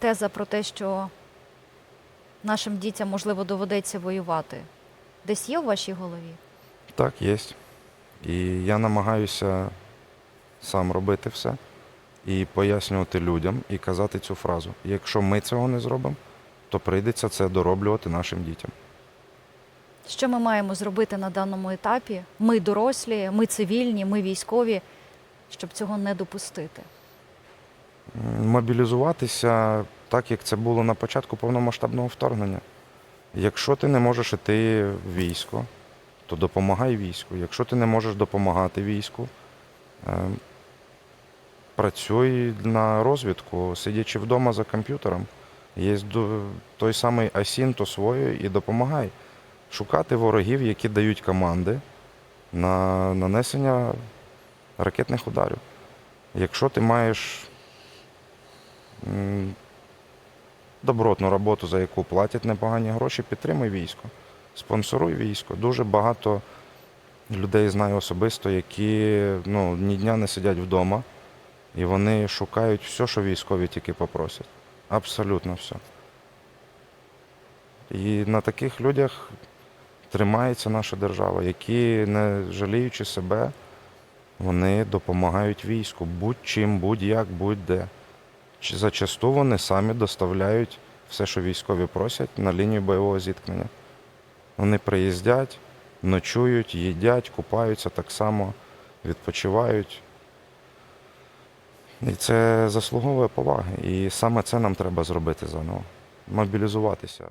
теза про те, що нашим дітям можливо доведеться воювати, десь є в вашій голові? Так, є. І я намагаюся сам робити все і пояснювати людям і казати цю фразу. Якщо ми цього не зробимо, то прийдеться це дороблювати нашим дітям. Що ми маємо зробити на даному етапі? Ми дорослі, ми цивільні, ми військові, щоб цього не допустити. Мобілізуватися так, як це було на початку повномасштабного вторгнення. Якщо ти не можеш іти в військо, то допомагай війську. Якщо ти не можеш допомагати війську, е, працюй на розвідку, сидячи вдома за комп'ютером. Є той самий Асін, то свою і допомагай. Шукати ворогів, які дають команди на нанесення ракетних ударів. Якщо ти маєш добротну роботу, за яку платять непогані гроші, підтримуй військо, спонсоруй військо. Дуже багато людей знаю особисто, які ну, ні дня не сидять вдома, і вони шукають все, що військові тільки попросять. Абсолютно все. І на таких людях тримається наша держава, які, не жаліючи себе, вони допомагають війську будь-чим, будь-як, будь-де. Зачасту вони самі доставляють все, що військові просять, на лінію бойового зіткнення. Вони приїздять, ночують, їдять, купаються так само, відпочивають. І це заслуговує поваги. І саме це нам треба зробити заново. Мобілізуватися.